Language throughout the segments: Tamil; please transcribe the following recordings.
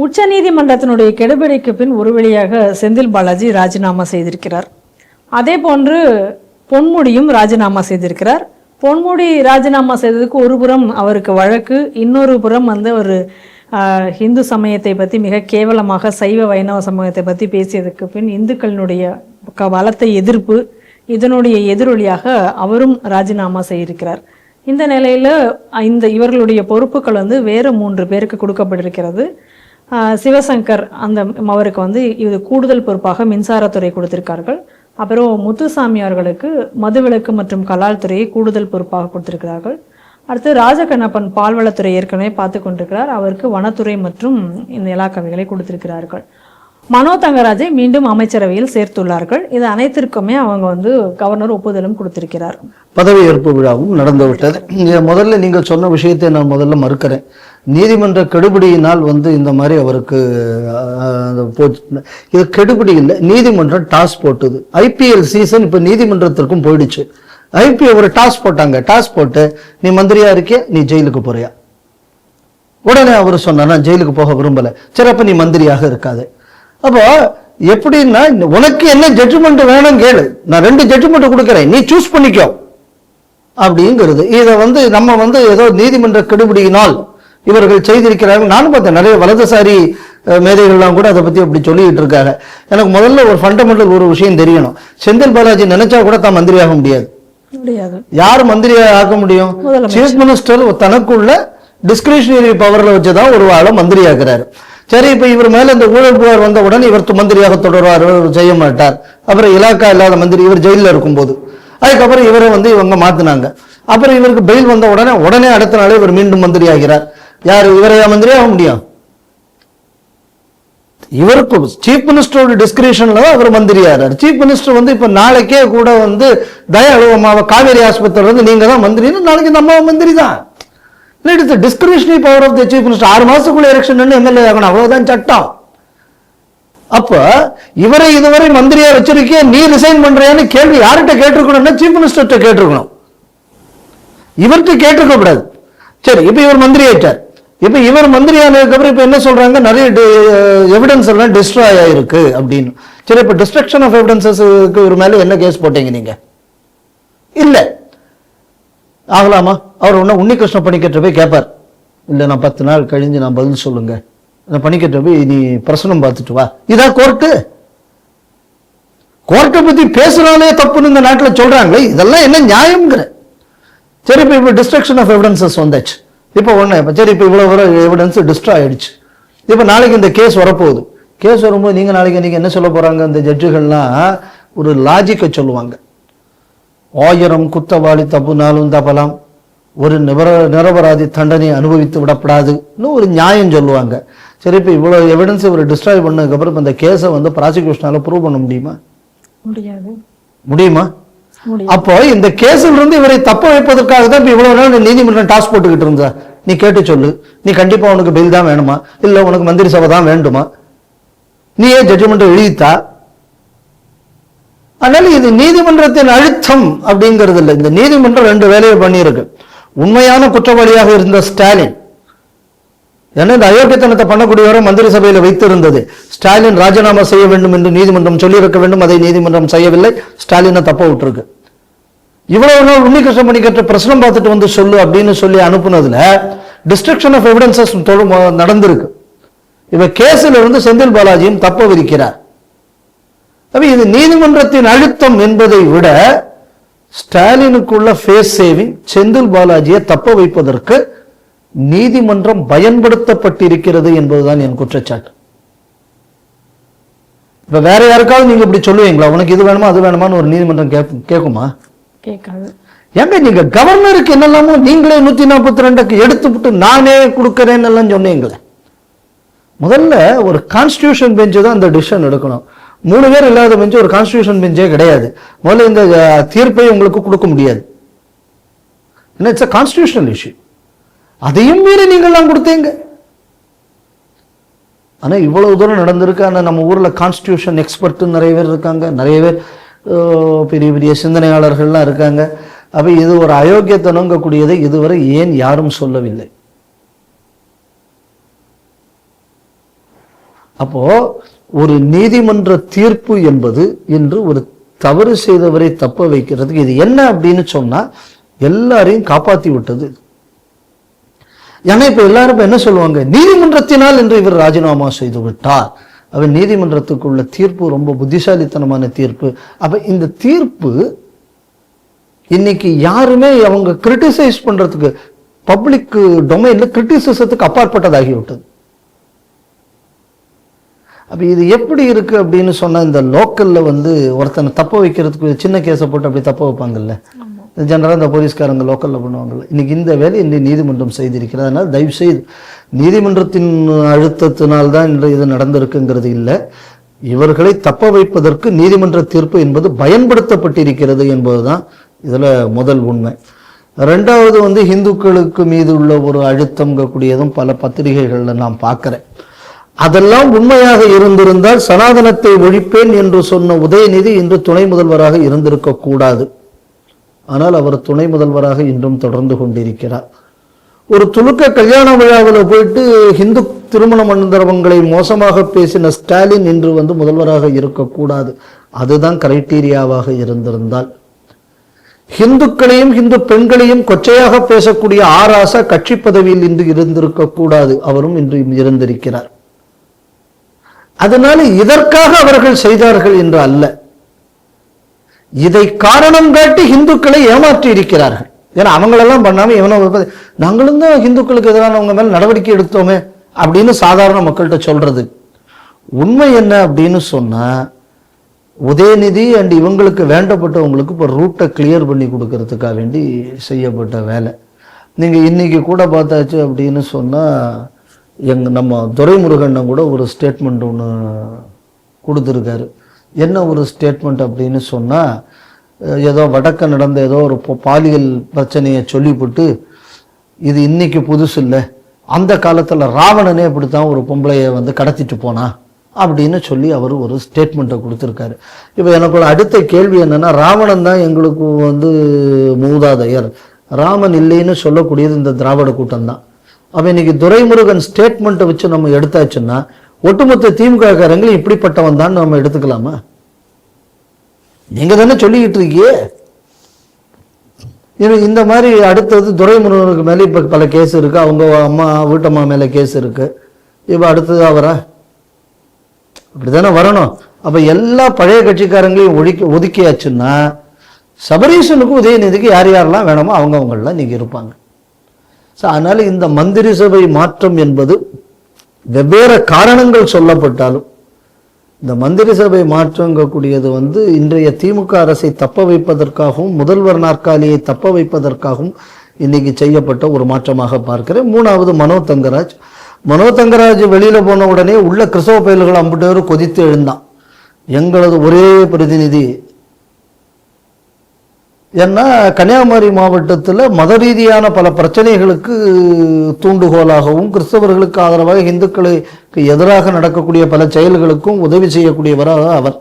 உச்சநீதிமன்றத்தினுடைய கெடுபிடிக்கு பின் ஒரு வழியாக செந்தில் பாலாஜி ராஜினாமா செய்திருக்கிறார். அதே போன்று பொன்முடியும் ராஜினாமா செய்திருக்கிறார். பொன்முடி ராஜினாமா செய்ததுக்கு ஒரு புறம் அவருக்கு வழக்கு இன்னொரு புறம் வந்து ஒரு இந்து சமயத்தை பற்றி மிக கேவலமாக சைவ வைணவ சமயத்தை பற்றி பேசியதுக்கு பின் இந்துக்களினுடைய க- பலத்த எதிர்ப்பு இதனுடைய எதிரொலியாக அவரும் ராஜினாமா செய்திருக்கிறார். இந்த நிலையில் இந்த இவர்களுடைய பொறுப்புகள் வந்து வேறு மூன்று பேருக்கு கொடுக்கப்பட்டிருக்கிறது. சிவசங்கர் அந்த அவருக்கு வந்து இது கூடுதல் பொறுப்பாக மின்சாரத்துறை கொடுத்திருக்கார்கள். அப்புறம் முத்துசாமி அவர்களுக்கு மதுவிலக்கு மற்றும் கலால் துறையை கூடுதல் பொறுப்பாக கொடுத்திருக்கிறார்கள். அடுத்து ராஜகண்ணப்பன் பால்வளத்துறை ஏற்கனவே பார்த்து கொண்டிருக்கிறார். அவருக்கு வனத்துறை மற்றும் இந்த இலாக்கவைகளை கொடுத்திருக்கிறார்கள். மனோ தங்கராஜை மீண்டும் அமைச்சரவையில் சேர்த்துள்ளார்கள். இது அனைத்திற்குமே அவங்க வந்து கவர்னர் ஒப்புதலும் கொடுத்திருக்கிறார். பதவியேற்பு விழாவும் நடந்துவிட்டது. இங்கே முதல்ல நீங்கள் சொன்ன விஷயத்தை நான் முதல்ல மறுக்கிறேன். நீதிமன்ற கெடுபிடியினால் வந்து இந்த மாதிரி அவருக்கு போச்சு. இது கெடுபிடி இல்லை நீதிமன்றம் டாஸ் போட்டது. ஐபிஎல் சீசன் இப்போ நீதிமன்றத்திற்கும் போயிடுச்சு. ஐபிஎல் ஒரு டாஸ் போட்டாங்க. டாஸ் போட்டு நீ மந்திரியா இருக்கிய? நீ ஜெயிலுக்கு போறியா? உடனே அவர் சொன்னார் நான் ஜெயிலுக்கு போக விரும்பல. சரி அப்ப நீ மந்திரியாக இருக்காது. அப்போ எப்படின்னா உனக்கு என்ன ஜட்ஜ்மெண்ட் வேணும் கேளு. நான் ரெண்டு ஜட்ஜ்மெண்ட் கொடுக்குறேன். நீ சூஸ் பண்ணிக்கோ. அப்படிங்கிறது. இதை வந்து நம்ம வந்து ஏதோ நீதிமன்ற கெடுபிடியினால் இவர்கள் செய்திருக்கிறாங்க நானும் பார்த்தேன் நிறைய வலதுசாரி மேதைகள்லாம் கூட அதை பத்தி அப்படி சொல்லிட்டு இருக்காங்க. எனக்கு முதல்ல ஒரு ஃபண்டமெண்டல் ஒரு விஷயம் தெரியணும். செந்தில் பாலாஜி நினைச்சா கூட தான் மந்திரியாக முடியாது. முடியாது. யார் மந்திரியா ஆக்க முடியும். சீஃப் மினிஸ்டர் தனக்குள்ள டிஸ்கிரிஷனரி பவர்ல வச்சுதான் ஒரு ஆளை மந்திரி ஆக்குறாரு சரி இப்போ இவர் மேல இந்த ஊழல் புகார் வந்த உடனே இவர் மந்திரியாக தொடர்வார் இவர் செய்ய மாட்டார். அப்புறம் இலாக்கா இல்லாத மந்திரி இவர் ஜெயிலில் இருக்கும்போது. அதுக்கப்புறம் இவரை வந்து இவங்க மாத்தினாங்க. அப்புறம் இவருக்கு பெயில் வந்த உடனே உடனே அடுத்த நாளே இவர் மீண்டும் மந்திரி ஆகிறார் யார் இவரையா மந்திரி ஆக முடியும்? இவருக்கு சீஃப் மினிஸ்டரோட டிஸ்கிரிப்ஷன்ல தான் அவர் மந்திரியாரார் சீஃப் மினிஸ்டர் வந்து இப்ப நாளைக்கே கூட வந்து தய காவேரி ஆஸ்பத்திரி வந்து நீங்க தான் மந்திரின்னு நாளைக்கு இந்த அம்மாவை மந்திரி தான். It's discriminationary power of the chief minister ஆறு மாதத்துக்குள்ள எலெக்ஷன் எம்எல்ஏ ஆகணும். அவ்வளோதான் சட்டம். அப்போ இவரை இதுவரை மந்திரியா வச்சிருக்கே நீ ரிசைன் பண்றியான்னு கேள்வி யார்கிட்ட கேட்டிருக்கணும்னா சீஃப் மினிஸ்டர்கிட்ட கேட்டிருக்கணும். இவர்கிட்ட கேட்டிருக்க கூடாது. சரி இப்போ இவர் மந்திரி ஆயிட்டார். இப்போ இவர் மந்திரி ஆனதுக்கப்புறம் அப்புறம் என்ன சொல்கிறாங்க நிறைய எவிடன்ஸ் எல்லாம் டிஸ்ட்ராய் ஆயிருக்கு அப்படின்னு. சரி இப்போ டிஸ்ட்ரக்ஷன் ஆஃப் எவிடன்சஸ்க்கு ஒரு மேலே என்ன கேஸ் போட்டீங்க நீங்கள் இல்லை. ஆகலாமா? அவர் ஒன்றும் உன்னிகிருஷ்ண பணிக்கற்ற போய் கேட்பார் இல்லை நான் பத்து நாள் கழிஞ்சு நான் பதில் சொல்லுங்க. நான் பணிக்கற்ற போய் நீ பிரசனம் பார்த்துட்டு வா. இதா கோர்ட்டு? கோர்ட்டை பற்றி பேசுனாலே தப்புன்னு இந்த நாட்டில் சொல்கிறாங்களே இதெல்லாம் என்ன நியாயம்ங்கிற. சரி இப்போ இப்போ டிஸ்ட்ரக்ஷன் ஆஃப் எவிடன்சஸ் வந்தாச்சு. இப்போ ஒன்று இப்போ சரி இப்போ இவ்வளோ வர எவிடன்ஸ் டிஸ்ட்ராய் ஆயிடுச்சு. இப்போ நாளைக்கு இந்த கேஸ் வரப்போகுது. கேஸ் வரும்போது நீங்கள் நாளைக்கு நீங்கள் என்ன சொல்ல போகிறாங்க இந்த ஜட்ஜுகள்லாம் ஒரு லாஜிக்கை சொல்லுவாங்க. ஆயிரம் குத்தவாளி தப்புனாலும் தப்பலாம் ஒரு நிபர நிரபராதி தண்டனை அனுபவித்து விடப்படாதுன்னு ஒரு நியாயம் சொல்லுவாங்க. சரி இப்போ இவ்வளோ எவிடன்ஸ் இவர் டிஸ்ட்ராய் பண்ணதுக்கப்புறம் இந்த கேஸை வந்து ப்ராசிக்யூஷனால் ப்ரூவ் பண்ண முடியுமா? முடியாது. முடியுமா? அப்போ இந்த கேஸில் இருந்து இவரை தப்ப வைப்பதற்காக தான் இப்ப இவ்வளவு நாள் நீதிமன்றம் டாஸ் போட்டுக்கிட்டு இருந்தா. நீ கேட்டு சொல்லு. நீ கண்டிப்பா உனக்கு பெயில் தான் வேணுமா? இல்ல உனக்கு மந்திரி சபை தான் வேண்டுமா? நீ ஏன் ஜட்ஜ்மெண்ட் எழுதித்தா. அதனால இது நீதிமன்றத்தின் அழுத்தம் அப்படிங்கிறது இல்லை இந்த நீதிமன்றம் ரெண்டு வேலையை பண்ணியிருக்கு. உண்மையான குற்றவாளியாக இருந்த ஸ்டாலின் ஏன்னா இந்த அயோக்கியத்தனத்தை பண்ணக்கூடியவரை மந்திரி சபையில் வைத்திருந்தது. ஸ்டாலின் ராஜினாமா செய்ய வேண்டும் என்று நீதிமன்றம் சொல்லியிருக்க வேண்டும். அதை நீதிமன்றம் செய்யவில்லை. ஸ்டாலினை தப்ப விட்டுருக்கு. இவ்வளவு நாள் உன்னிகிருஷ்ண கேட்ட பிரச்சனை பார்த்துட்டு வந்து சொல்லு அப்படின்னு சொல்லி அனுப்புனதுல டிஸ்ட்ரக்ஷன் ஆஃப் எவிடன்சஸ் நடந்திருக்கு. இவ கேஸில் இருந்து செந்தில் பாலாஜியும் தப்ப விதிக்கிறார். அப்ப இது நீதிமன்றத்தின் அழுத்தம் என்பதை விட ஸ்டாலினுக்குள்ள ஃபேஸ் சேவிங் செந்தில் பாலாஜியை தப்ப வைப்பதற்கு நீதிமன்றம் பயன்படுத்தப்பட்டிருக்கிறது என்பதுதான் என் குற்றச்சாட்டு. இப்ப வேற யாருக்காவது நீங்க இப்படி சொல்லுவீங்களா? உனக்கு இது வேணுமா அது வேணுமான்னு ஒரு நீதிமன்றம் கேட்கும் கேட்குமா கேட்காது. ஏங்க நீங்க கவர்னருக்கு என்னெல்லாமோ நீங்களே நூத்தி நாற்பத்தி ரெண்டுக்கு எடுத்துவிட்டு நானே கொடுக்கறேன்னு எல்லாம் சொன்னீங்களே. முதல்ல ஒரு கான்ஸ்டியூஷன் பெஞ்சு தான் இந்த டிசிஷன் எடுக்கணும். மூணு பேர் இல்லாத பெஞ்சு ஒரு கான்ஸ்டியூஷன் பெஞ்சே கிடையாது. முதல்ல இந்த தீர்ப்பை உங்களுக்கு கொடுக்க முடியாது. ஏன்னா இட்ஸ் அ கான்ஸ்டியூஷனல் இஷ்யூ அதையும் மீறி நீங்கள்லாம் கொடுத்தீங்க. ஆனா இவ்வளவு தூரம் நடந்திருக்கு. ஆனா நம்ம ஊர்ல கான்ஸ்டியூஷன் எக்ஸ்பர்ட்டு நிறைய பேர் இருக்காங்க. நிறைய பேர் பெரிய பெரிய சிந்தனையாளர்கள்லாம் இருக்காங்க. அப்போ இது ஒரு அயோக்கியத்தனங்கக்கூடியதை. இதுவரை ஏன் யாரும் சொல்லவில்லை? அப்போ ஒரு நீதிமன்ற தீர்ப்பு என்பது இன்று ஒரு தவறு செய்தவரை தப்ப வைக்கிறதுக்கு இது என்ன அப்படின்னு சொன்னா எல்லாரையும் காப்பாத்தி விட்டது. ஏன்னா இப்ப எல்லாரும் என்ன சொல்லுவாங்க? நீதிமன்றத்தினால் என்று இவர் ராஜினாமா செய்து விட்டார். அவர் நீதிமன்றத்துக்குள்ள தீர்ப்பு ரொம்ப புத்திசாலித்தனமான தீர்ப்பு. அப்ப இந்த தீர்ப்பு இன்னைக்கு யாருமே அவங்க கிரிட்டிசைஸ் பண்றதுக்கு பப்ளிக் டொமைன்ல கிரிட்டிசிசத்துக்கு அப்பாற்பட்டதாகிவிட்டது. அப்ப இது எப்படி இருக்கு அப்படின்னு சொன்னா இந்த லோக்கல்ல வந்து ஒருத்தனை தப்ப வைக்கிறதுக்கு சின்ன கேஸை போட்டு அப்படி தப்ப வைப்பாங்கல்ல? ஜெனரலாக இந்த போலீஸ்காரங்க லோக்கல்ல பண்ணுவாங்கல்ல. இன்னைக்கு இந்த வேலை இன்று நீதிமன்றம் செய்திருக்கிறது. அதனால் தயவு செய்து நீதிமன்றத்தின் அழுத்தத்தினால் தான் இன்று இது நடந்திருக்குங்கிறது இல்லை. இவர்களை தப்ப வைப்பதற்கு நீதிமன்ற தீர்ப்பு என்பது பயன்படுத்தப்பட்டிருக்கிறது என்பதுதான் இதுல முதல் உண்மை. ரெண்டாவது வந்து இந்துக்களுக்கு மீது உள்ள ஒரு அழுத்தம்ங்கக்கூடியதும் பல பத்திரிகைகள்ல நான் பார்க்கிறேன். அதெல்லாம் உண்மையாக இருந்திருந்தால் சனாதனத்தை ஒழிப்பேன் என்று சொன்ன உதயநிதி இன்று துணை முதல்வராக இருந்திருக்க கூடாது. ஆனால் அவர் துணை முதல்வராக இன்றும் தொடர்ந்து கொண்டிருக்கிறார். ஒரு துலுக்க கல்யாண விழாவில் போயிட்டு ஹிந்து திருமண மண்டபங்களை மோசமாக பேசின ஸ்டாலின் இன்று வந்து முதல்வராக இருக்கக்கூடாது அதுதான் கிரைட்டீரியாவாக இருந்திருந்தால். ஹிந்துக்களையும் ஹிந்து பெண்களையும் கொச்சையாக பேசக்கூடிய ஆராசா கட்சி பதவியில் இன்று இருந்திருக்க கூடாது. அவரும் இன்று இருந்திருக்கிறார். அதனால இதற்காக அவர்கள் செய்தார்கள் என்று அல்ல. இதை காரணம் காட்டி இந்துக்களை ஏமாற்றி இருக்கிறார்கள். ஏன்னா அவங்களெல்லாம் பண்ணாமல் இவனை நாங்களும் தான் இந்துக்களுக்கு எதிரானவங்க மேலே நடவடிக்கை எடுத்தோமே அப்படின்னு சாதாரண மக்கள்கிட்ட சொல்றது. உண்மை என்ன அப்படின்னு சொன்னா உதயநிதி அண்ட் இவங்களுக்கு வேண்டப்பட்டவங்களுக்கு இப்போ ரூட்டை கிளியர் பண்ணி கொடுக்கறதுக்காக வேண்டி செய்யப்பட்ட வேலை. நீங்கள் இன்னைக்கு கூட பார்த்தாச்சு அப்படின்னு சொன்னால் எங் நம்ம துரைமுருகண்ணன் கூட ஒரு ஸ்டேட்மெண்ட் ஒன்று கொடுத்துருக்காரு. என்ன ஒரு ஸ்டேட்மெண்ட் அப்படின்னு சொன்னால் ஏதோ வடக்க நடந்த ஏதோ ஒரு பாலியல் பிரச்சனையை சொல்லிவிட்டு இது இன்னைக்கு புதுசு இல்லை அந்த காலத்தில் ராவணனே இப்படித்தான் ஒரு பொம்பளையை வந்து கடத்திட்டு போனா அப்படின்னு சொல்லி அவர் ஒரு ஸ்டேட்மெண்ட்டை கொடுத்துருக்காரு. இப்போ எனக்கு அடுத்த கேள்வி என்னன்னா ராவணன் தான் எங்களுக்கு வந்து மூதாதையர். ராமன் இல்லைன்னு சொல்லக்கூடியது இந்த திராவிட கூட்டம் தான். அப்போ இன்னைக்கு துரைமுருகன் ஸ்டேட்மெண்ட்டை வச்சு நம்ம எடுத்தாச்சுன்னா ஒட்டுமொத்த திமுக காரங்களும் இப்படிப்பட்டவன் தான் நம்ம எடுத்துக்கலாமா? நீங்க தானே சொல்லிக்கிட்டு இருக்கியே இது இந்த மாதிரி அடுத்தது துரைமுருகனுக்கு மேலே இப்போ பல கேஸ் இருக்கு. அவங்க அம்மா வீட்டம்மா மேலே கேஸ் இருக்கு. இப்போ அடுத்தது அவரா அப்படிதானே வரணும். அப்போ எல்லா பழைய கட்சிக்காரங்களையும் ஒழிக்க ஒதுக்கியாச்சுன்னா சபரீசனுக்கு உதயநிதிக்கு யார் யாரெல்லாம் வேணுமோ அவங்கவுங்களெலாம் நீங்கள் இருப்பாங்க. ஸோ அதனால இந்த மந்திரி சபை மாற்றம் என்பது வெவ்வேறு காரணங்கள் சொல்லப்பட்டாலும் இந்த மந்திரி சபை மாற்றங்கக்கூடியது வந்து இன்றைய திமுக அரசை தப்ப வைப்பதற்காகவும் முதல்வர் நாற்காலியை தப்ப வைப்பதற்காகவும் இன்னைக்கு செய்யப்பட்ட ஒரு மாற்றமாக பார்க்கிறேன். மூணாவது மனோ தங்கராஜ். மனோ தங்கராஜ் வெளியில போன உடனே உள்ள கிறிஸ்தவ பயல்கள் அம்பிட்டு கொதித்து எழுந்தான். எங்களது ஒரே பிரதிநிதி ஏன்னா கன்னியாகுமரி மாவட்டத்தில் மத ரீதியான பல பிரச்சனைகளுக்கு தூண்டுகோலாகவும் கிறிஸ்தவர்களுக்கு ஆதரவாக இந்துக்களுக்கு எதிராக நடக்கக்கூடிய பல செயல்களுக்கும் உதவி செய்யக்கூடியவராக அவர்.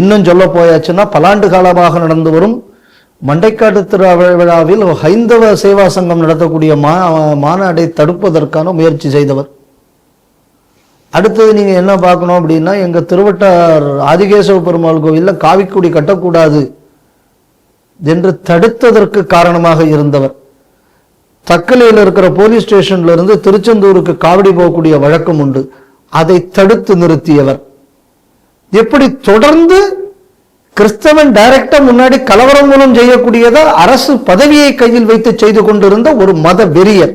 இன்னும் சொல்ல போயாச்சுன்னா பலாண்டு காலமாக நடந்து வரும் மண்டைக்காட்டு திருவிழாவில் ஹைந்தவ சேவா சங்கம் நடத்தக்கூடிய மா மாநாடை தடுப்பதற்கான முயற்சி செய்தவர். அடுத்தது நீங்கள் என்ன பார்க்கணும் அப்படின்னா எங்கள் திருவட்டார் ஆதிகேசவ பெருமாள் கோவிலில் காவிக்குடி கட்டக்கூடாது என்று தடுத்ததற்கு காரணமாக இருந்தவர். தக்கலையில் இருக்கிற போலீஸ் ஸ்டேஷன்ல இருந்து திருச்செந்தூருக்கு காவடி போகக்கூடிய வழக்கம் உண்டு. அதை தடுத்து நிறுத்தியவர். எப்படி தொடர்ந்து கிறிஸ்தவன் டைரக்டா முன்னாடி கலவரம் மூலம் செய்யக்கூடியதா அரசு பதவியை கையில் வைத்து செய்து கொண்டிருந்த ஒரு மத வெறியர்.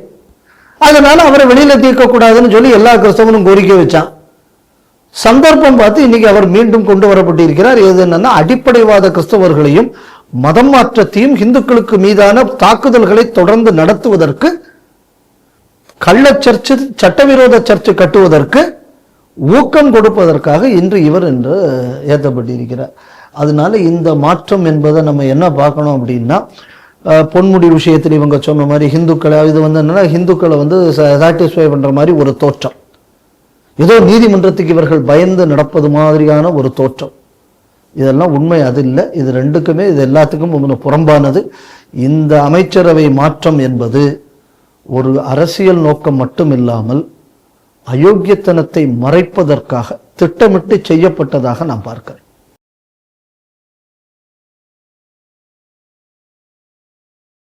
அதனால அவரை வெளியில தீர்க்க கூடாதுன்னு சொல்லி எல்லா கிறிஸ்தவனும் கோரிக்கை வச்சான். சந்தர்ப்பம் பார்த்து இன்னைக்கு அவர் மீண்டும் கொண்டு வரப்பட்டிருக்கிறார். எது என்னன்னா அடிப்படைவாத கிறிஸ்தவர்களையும் மதம் மாற்றத்தையும் இந்துக்களுக்கு மீதான தாக்குதல்களை தொடர்ந்து நடத்துவதற்கு கள்ள சர்ச்சு சட்டவிரோத சர்ச்சு கட்டுவதற்கு ஊக்கம் கொடுப்பதற்காக இன்று இவர் என்று ஏற்றப்பட்டிருக்கிறார். அதனால இந்த மாற்றம் என்பதை நம்ம என்ன பார்க்கணும் அப்படின்னா பொன்முடி விஷயத்தில் இவங்க சொன்ன மாதிரி ஹிந்துக்களை இது வந்து என்னன்னா ஹிந்துக்களை வந்து சாட்டிஸ்ஃபை பண்ணுற மாதிரி ஒரு தோற்றம். ஏதோ நீதிமன்றத்துக்கு இவர்கள் பயந்து நடப்பது மாதிரியான ஒரு தோற்றம். இதெல்லாம் உண்மை அது இல்லை. இது ரெண்டுக்குமே இது எல்லாத்துக்கும் புறம்பானது. இந்த அமைச்சரவை மாற்றம் என்பது ஒரு அரசியல் நோக்கம் மட்டும் இல்லாமல் அயோக்கியத்தனத்தை மறைப்பதற்காக திட்டமிட்டு செய்யப்பட்டதாக நான் பார்க்கிறேன்.